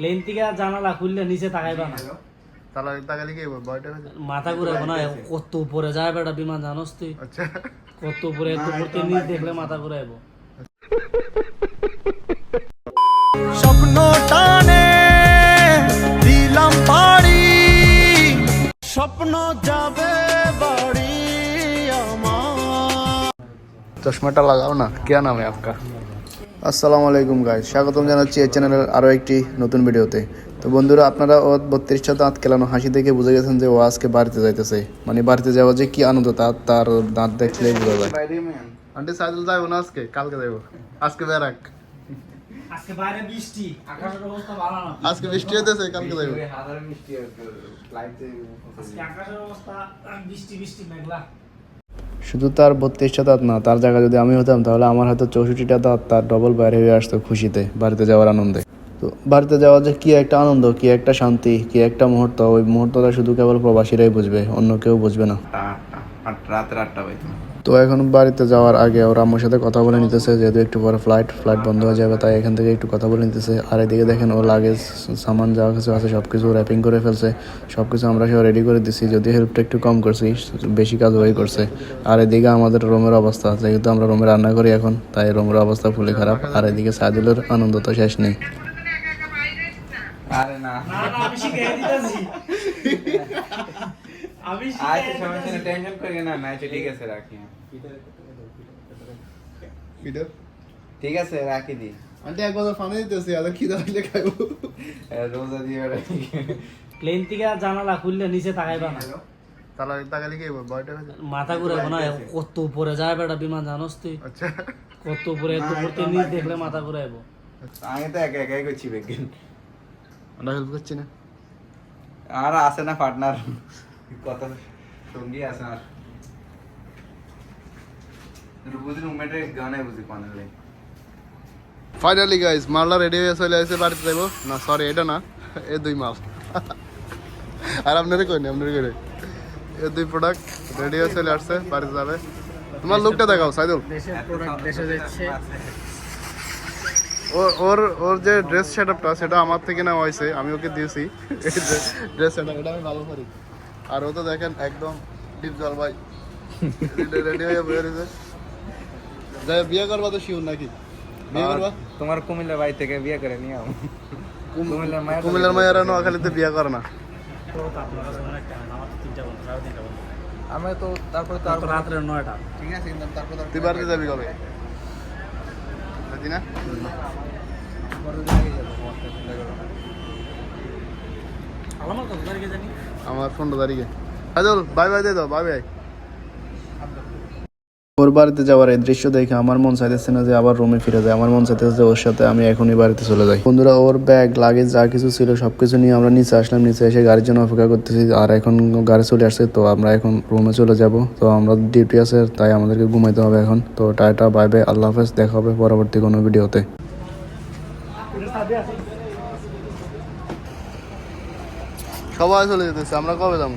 Plane থেকে জানালা খুললে নিচে তাকাইবা না তাহলে তাকালে কি হবে বয়টা হয়ে মাথা ঘুরাইবো না কত উপরে যায় বেটা বিমান জানোস তুই আচ্ছা কত উপরে এত উপরে নিচ দেখলে মাথা ঘুরাইবো স্বপ্ন টানে দিলাম বাড়ি স্বপ্ন যাবে বাড়ি আমার চশমাটা লাগাও না কে নাম है आपका আসসালামু আলাইকুম গাইস স্বাগতম জানাচ্ছি এই চ্যানেলের আরও একটি নতুন ভিডিওতে তো বন্ধুরা আপনারা ও বত্রিশটা দাঁত কেলানো হাসি দেখে বুঝে গেছেন যে ও আজকে বাড়িতে যাইতেছে। মানে বাড়িতে যাওয়া যে কি আনন্দ তার তার দাঁত দেখলেই বোঝা যায়। আন্টি যাইবো না আজকে? কালকে যাইবো। আজকে বেরাক আজকে বাইরে বৃষ্টি। আকাশের অবস্থা ভালো না। আজকে বৃষ্টি হইতেছে কালকে যাইবো। আজকে আকাশের অবস্থা বৃষ্টি বৃষ্টি মেঘলা। শুধু তার বত্রিশটা দাঁত না, তার জায়গায় যদি আমি হতাম, তাহলে আমার হয়তো চৌষট্টিটা দাঁত, তার ডবল বাইরে হয়ে আসতো খুশিতে, বাড়িতে যাওয়ার আনন্দে। তো বাড়িতে যাওয়া যে কী একটা আনন্দ, কী একটা শান্তি, কী একটা মুহূর্ত, ওই মুহূর্তটা শুধু কেবল প্রবাসীরাই বুঝবে, অন্য কেউ বুঝবে না। রাতের আটটা বাজে। তো এখন বাড়িতে যাওয়ার আগে ওর আম্মুর সাথে কথা বলে নিতেছে যেহেতু একটু পরে ফ্লাইট ফ্লাইট বন্ধ হয়ে যাবে তাই এখান থেকে একটু কথা বলে নিতেছে। আর এদিকে দেখেন ও লাগেজ সামান যা কিছু আছে সব কিছু র্যাপিং করে ফেলছে। সব কিছু আমরা সব রেডি করে দিছি যদি হেল্পটা একটু কম করছি বেশি কাজ ওই করছে। আর এদিকে আমাদের রুমের অবস্থা যেহেতু আমরা রুমে রান্না করি এখন তাই রুমের অবস্থা ফুলে খারাপ। আর এদিকে সাইদুলের আনন্দ তো শেষ নেই। আরে না না না আমি শিখে দিতেছি। আমি আচ্ছা শিখে সমস্যা নেই টেনশন করিয়ে না না আচ্ছা ঠিক আছে রাখি। ঠিক আছে রাখি দি। আন্টি একবার ফানে দিতেছি আর কি রোজা দিয়ে রাখি প্লেন থেকে জানালা খুললে নিচে তাকাইবা না। তাকালে কি বয়টা মাথা ঘুরাইবো না কত উপরে যায় বেটা বিমান জানোস তুই? আচ্ছা। কত উপরে এত উপরে নিচ দেখলে মাথা ঘুরাইবো। আমি তো একা একাই করছি বেগিন। আমরা হেল্প করছি না। আর আছে না পার্টনার কত সঙ্গী আছে আর? বুঝি রুমমেটে গানে বুঝি পানালে ফাইনালি গাইস মালটা রেডি হয়ে চলে আসছে বাড়িতে যাব না সরি এটা না এ দুই মাল। আর আপনারে কই না আপনারে কই এ দুই প্রোডাক্ট রেডি হয়ে চলে আসছে বাড়িতে যাবে। তোমার লুকটা দেখাও সাইদুল। ওর ওর ওর যে ড্রেস সেটআপটা সেটা আমার থেকে নেওয়া হয়েছে আমি ওকে দিয়েছি। ড্রেস সেটআপ এটা আমি ভালো পারি আর ও তো দেখেন একদম ডিপ জল ভাই। রেডি হয়ে বের হয়েছে যাই বিয়ে করবা তো শিওর নাকি? বিয়ে করবা? তোমার কুমিল্লা ভাই থেকে বিয়ে করে নিয়ে আও। কুমিল্লার মায়ের নোয়াখালীতে বিয়ে করে না। আমি তো তারপরে তো রাত্রে নয়টা। ঠিক আছে কিন্তু তারপর তো তুই বাড়িতে যাবি কবে? না পরের দিন আগে যাব তোমার সাথে চিন্তা করো না। আমার পনেরো তারিখে। হাজল বাই বাই দিয়ে দাও বাই বাই। ওর বাড়িতে যাওয়ার এই দৃশ্য দেখে আমার মন চাইতেছে না যে আবার রুমে ফিরে যায়। আমার মন চাইতেছে যে ওর সাথে আমি এখনই বাড়িতে চলে যাই। বন্ধুরা ওর ব্যাগ লাগেজ যা কিছু ছিল সবকিছু নিয়ে আমরা নিচে আসলাম। নিচে এসে গাড়ির জন্য অপেক্ষা করতেছি। আর এখন গাড়ি চলে আসছে তো আমরা এখন রুমে চলে যাব। তো আমরা ডিউটি আছে তাই আমাদেরকে ঘুমাইতে হবে এখন। তো টাটা বাই বাই আল্লাহ হাফেজ। দেখা হবে পরবর্তী কোনো ভিডিওতে সবাই চলে যেতেছে আমরা কবে যাব?